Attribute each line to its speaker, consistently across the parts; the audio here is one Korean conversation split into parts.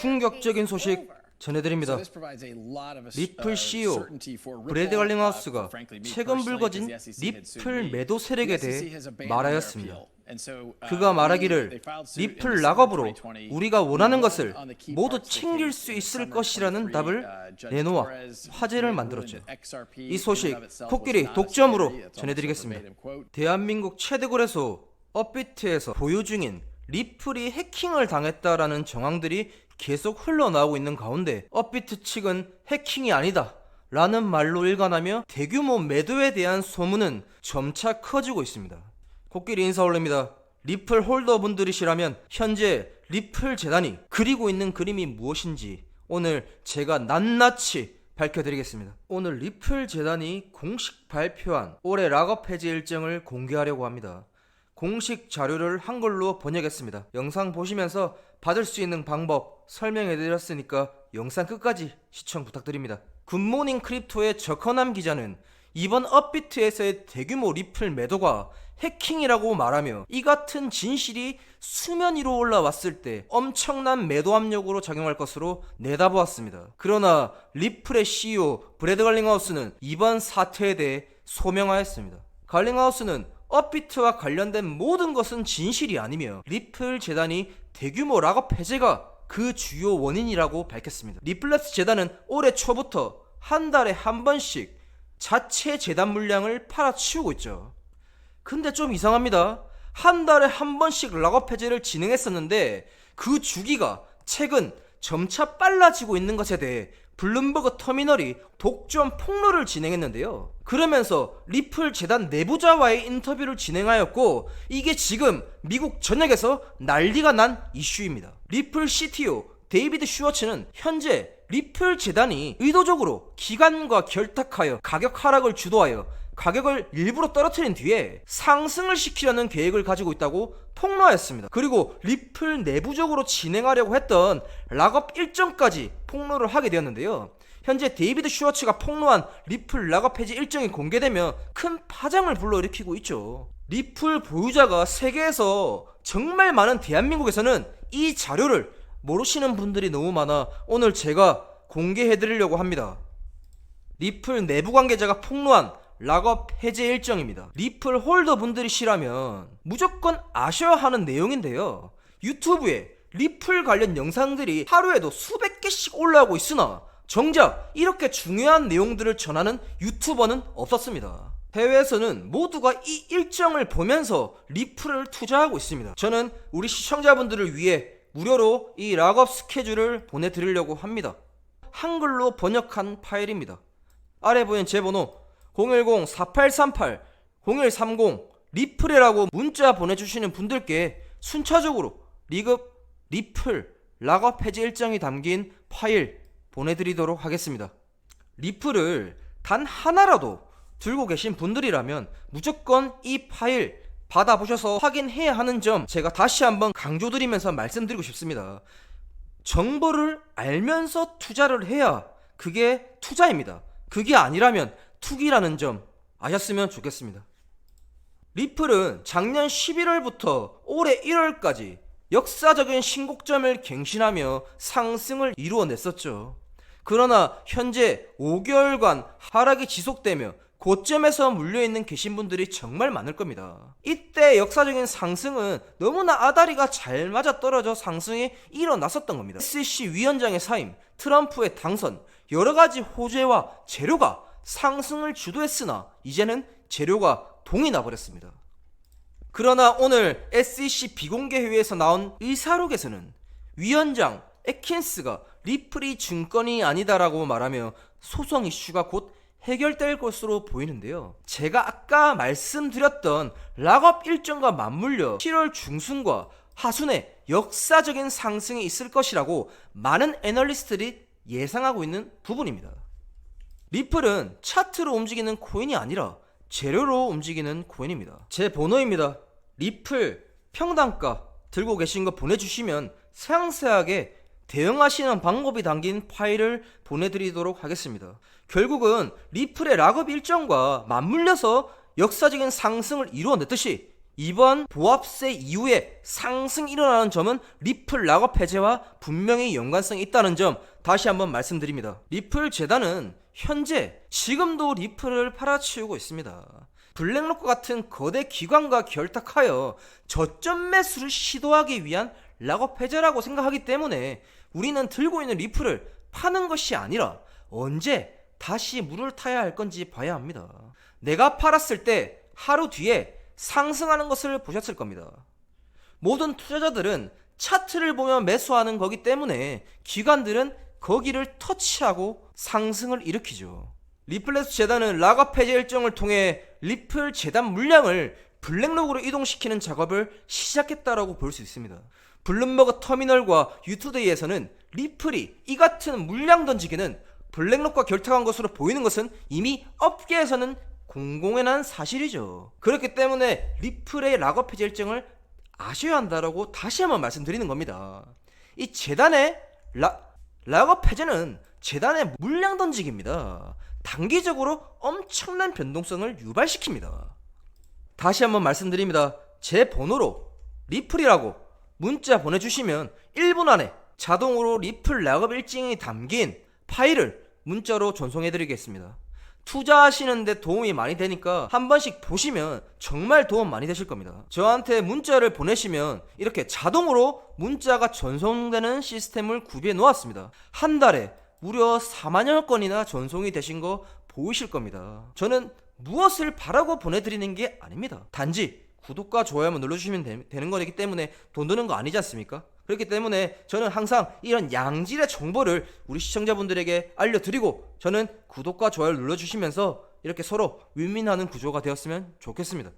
Speaker 1: 충격적인 소식 전해드립니다. 리플 CEO 브래드 갈링하우스가 최근 불거진 리플 매도 세력에 대해 말하였습니다. 그가 말하기를 리플 락업으로 우리가 원하는 것을 모두 챙길 수 있을 것이라는 답을 내놓아 화제를 만들었죠. 이 소식 코끼리 독점으로 전해드리겠습니다. 대한민국 최대 거래소 업비트에서 보유 중인 리플이 해킹을 당했다라는 정황들이 계속 흘러나오고 있는 가운데 업비트 측은 해킹이 아니다 라는 말로 일관하며 대규모 매도에 대한 소문은 점차 커지고 있습니다. 코끼리 인사 올립니다. 리플 홀더분들이시라면 현재 리플 재단이 그리고 있는 그림이 무엇인지 오늘 제가 낱낱이 밝혀드리겠습니다. 오늘 리플 재단이 공식 발표한 올해 락업 해지 일정을 공개하려고 합니다. 공식 자료를 한글로 번역했습니다. 영상 보시면서 받을 수 있는 방법 설명해드렸으니까 영상 끝까지 시청 부탁드립니다. 굿모닝 크립토의 저커남 기자는 이번 업비트에서의 대규모 리플 매도가 해킹이라고 말하며 이 같은 진실이 수면 위로 올라왔을 때 엄청난 매도 압력으로 작용할 것으로 내다보았습니다. 그러나 리플의 CEO 브래드 갈링하우스는 이번 사태에 대해 소명하였습니다. 갈링하우스는 업비트와 관련된 모든 것은 진실이 아니며 리플 재단이 대규모 락업 해제가 그 주요 원인이라고 밝혔습니다. 리플렉스 재단은 올해 초부터 한 달에 한 번씩 자체 재단 물량을 팔아치우고 있죠. 근데 좀 이상합니다. 한 달에 한 번씩 락업 해제를 진행했었는데 그 주기가 최근 점차 빨라지고 있는 것에 대해 블룸버그 터미널이 독점 폭로를 진행했는데요. 그러면서 리플 재단 내부자와의 인터뷰를 진행하였고 이게 지금 미국 전역에서 난리가 난 이슈입니다. 리플 CTO 데이비드 슈워츠는 현재 리플 재단이 의도적으로 기관과 결탁하여 가격 하락을 주도하여 가격을 일부러 떨어뜨린 뒤에 상승을 시키려는 계획을 가지고 있다고 폭로하였습니다. 그리고 리플 내부적으로 진행하려고 했던 락업 일정까지 폭로를 하게 되었는데요. 현재 데이비드 슈워츠가 폭로한 리플 락업 해지 일정이 공개되면 큰 파장을 불러일으키고 있죠. 리플 보유자가 세계에서 정말 많은 대한민국에서는 이 자료를 모르시는 분들이 너무 많아 오늘 제가 공개해드리려고 합니다. 리플 내부 관계자가 폭로한 락업 해제 일정입니다. 리플 홀더 분들이 시라면 무조건 아셔야 하는 내용인데요. 유튜브에 리플 관련 영상들이 하루에도 수백 개씩 올라오고 있으나 정작 이렇게 중요한 내용들을 전하는 유튜버는 없었습니다. 해외에서는 모두가 이 일정을 보면서 리플을 투자하고 있습니다. 저는 우리 시청자분들을 위해 무료로 이 락업 스케줄을 보내드리려고 합니다. 한글로 번역한 파일입니다. 아래 보이는 제 번호 010-4838-0130 리플이라고 문자 보내주시는 분들께 순차적으로 리급, 리플, 락업 해지 일정이 담긴 파일 보내드리도록 하겠습니다. 리플을 단 하나라도 들고 계신 분들이라면 무조건 이 파일 받아보셔서 확인해야 하는 점 제가 다시 한번 강조드리면서 말씀드리고 싶습니다. 정보를 알면서 투자를 해야 그게 투자입니다. 그게 아니라면 투기라는 점 아셨으면 좋겠습니다. 리플은 작년 11월부터 올해 1월까지 역사적인 신고점을 갱신하며 상승을 이루어냈었죠. 그러나 현재 5개월간 하락이 지속되며 고점에서 물려있는 계신 분들이 정말 많을 겁니다. 이때 역사적인 상승은 너무나 아다리가 잘 맞아 떨어져 상승에 일어났었던 겁니다. SEC 위원장의 사임, 트럼프의 당선, 여러 가지 호재와 재료가 상승을 주도했으나 이제는 재료가 동이 나버렸습니다. 그러나 오늘 SEC 비공개 회의에서 나온 의사록에서는 위원장 에킨스가 리플이 증권이 아니다라고 말하며 소송 이슈가 곧 해결될 것으로 보이는데요. 제가 아까 말씀드렸던 락업 일정과 맞물려 7월 중순과 하순에 역사적인 상승이 있을 것이라고 많은 애널리스트들이 예상하고 있는 부분입니다. 리플은 차트로 움직이는 코인이 아니라 재료로 움직이는 코인입니다. 제 번호입니다. 리플 평단가 들고 계신 거 보내주시면 상세하게 대응하시는 방법이 담긴 파일을 보내드리도록 하겠습니다. 결국은 리플의 락업 일정과 맞물려서 역사적인 상승을 이루어냈듯이 이번 보합세 이후에 상승 일어나는 점은 리플 락업 해제와 분명히 연관성이 있다는 점 다시 한번 말씀드립니다. 리플 재단은 현재 지금도 리플을 팔아치우고 있습니다. 블랙로크 같은 거대 기관과 결탁하여 저점 매수를 시도하기 위한 락업 해제라고 생각하기 때문에 우리는 들고 있는 리플을 파는 것이 아니라 언제 다시 물을 타야 할 건지 봐야 합니다. 내가 팔았을 때 하루 뒤에 상승하는 것을 보셨을 겁니다. 모든 투자자들은 차트를 보며 매수하는 거기 때문에 기관들은 거기를 터치하고 상승을 일으키죠. 리플레스 재단은 락업 해제 일정을 통해 리플 재단 물량을 블랙록으로 이동시키는 작업을 시작했다라고 볼 수 있습니다. 블룸버그 터미널과 유투데이에서는 리플이 이 같은 물량 던지기는 블랙록과 결탁한 것으로 보이는 것은 이미 업계에서는 공공연한 사실이죠. 그렇기 때문에 리플의 락업 해제 일정을 아셔야 한다라고 다시 한번 말씀드리는 겁니다. 이 재단의 라, 락업 해제는 재단의 물량 던지기입니다. 단기적으로 엄청난 변동성을 유발시킵니다. 다시 한번 말씀드립니다. 제 번호로 리플이라고 문자 보내주시면 1분 안에 자동으로 리플 락업 일정이 담긴 파일을 문자로 전송해드리겠습니다. 투자하시는데 도움이 많이 되니까 한 번씩 보시면 정말 도움 많이 되실 겁니다. 저한테 문자를 보내시면 이렇게 자동으로 문자가 전송되는 시스템을 구비해 놓았습니다. 한 달에 무려 4만여 건이나 전송이 되신 거 보이실 겁니다. 저는 무엇을 바라고 보내드리는 게 아닙니다. 단지 구독과 좋아요만 눌러주시면 되, 되는 거기 때문에 돈 드는 거 아니지 않습니까? 그렇기 때문에 저는 항상 이런 양질의 정보를 우리 시청자분들에게 알려드리고 저는 구독과 좋아요를 눌러주시면서 이렇게 서로 윈윈하는 구조가 되었으면 좋겠습니다.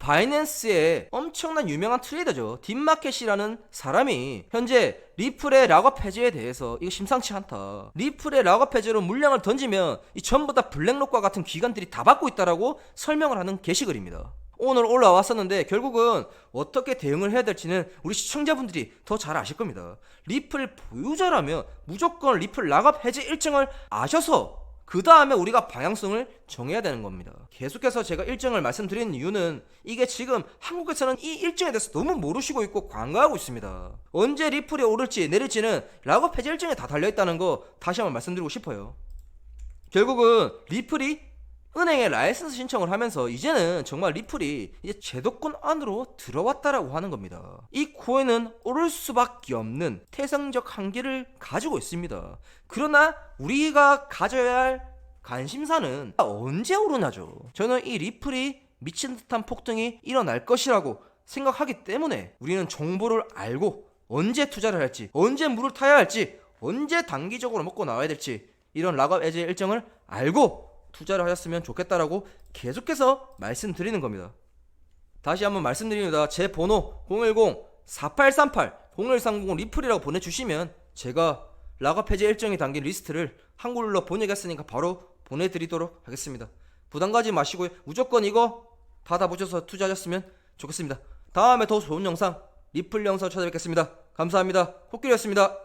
Speaker 1: 바이낸스의 엄청난 유명한 트레이더죠. 딥마켓이라는 사람이 현재 리플의 락업 해제에 대해서 이거 심상치 않다. 리플의 락업 해제로 물량을 던지면 이 전부 다 블랙록과 같은 기관들이 다 받고 있다라고 설명을 하는 게시글입니다. 오늘 올라왔었는데 결국은 어떻게 대응을 해야 될지는 우리 시청자분들이 더 잘 아실 겁니다. 리플 보유자라면 무조건 리플 락업 해제 일정을 아셔서 그 다음에 우리가 방향성을 정해야 되는 겁니다. 계속해서 제가 일정을 말씀드리는 이유는 이게 지금 한국에서는 이 일정에 대해서 너무 모르시고 있고 관가하고 있습니다. 언제 리플이 오를지 내릴지는 락업 해제 일정에 다 달려있다는 거 다시 한번 말씀드리고 싶어요. 결국은 리플이 은행에 라이선스 신청을 하면서 이제는 정말 리플이 이제 제도권 안으로 들어왔다라고 하는 겁니다. 이 코인은 오를 수밖에 없는 태생적 한계를 가지고 있습니다. 그러나 우리가 가져야 할 관심사는 언제 오르냐죠. 저는 이 리플이 미친 듯한 폭등이 일어날 것이라고 생각하기 때문에 우리는 정보를 알고 언제 투자를 할지, 언제 물을 타야 할지, 언제 단기적으로 먹고 나와야 될지 이런 락업 에제 일정을 알고 투자를 하셨으면 좋겠다라고 계속해서 말씀드리는 겁니다. 다시 한번 말씀드립니다. 제 번호 010-4838-0130 리플이라고 보내주시면 제가 락업 해제 일정이 담긴 리스트를 한글로 번역했으니까 바로 보내드리도록 하겠습니다. 부담 가지 마시고요. 무조건 이거 받아보셔서 투자하셨으면 좋겠습니다. 다음에 더 좋은 영상 리플 영상 찾아뵙겠습니다. 감사합니다. 코끼리였습니다.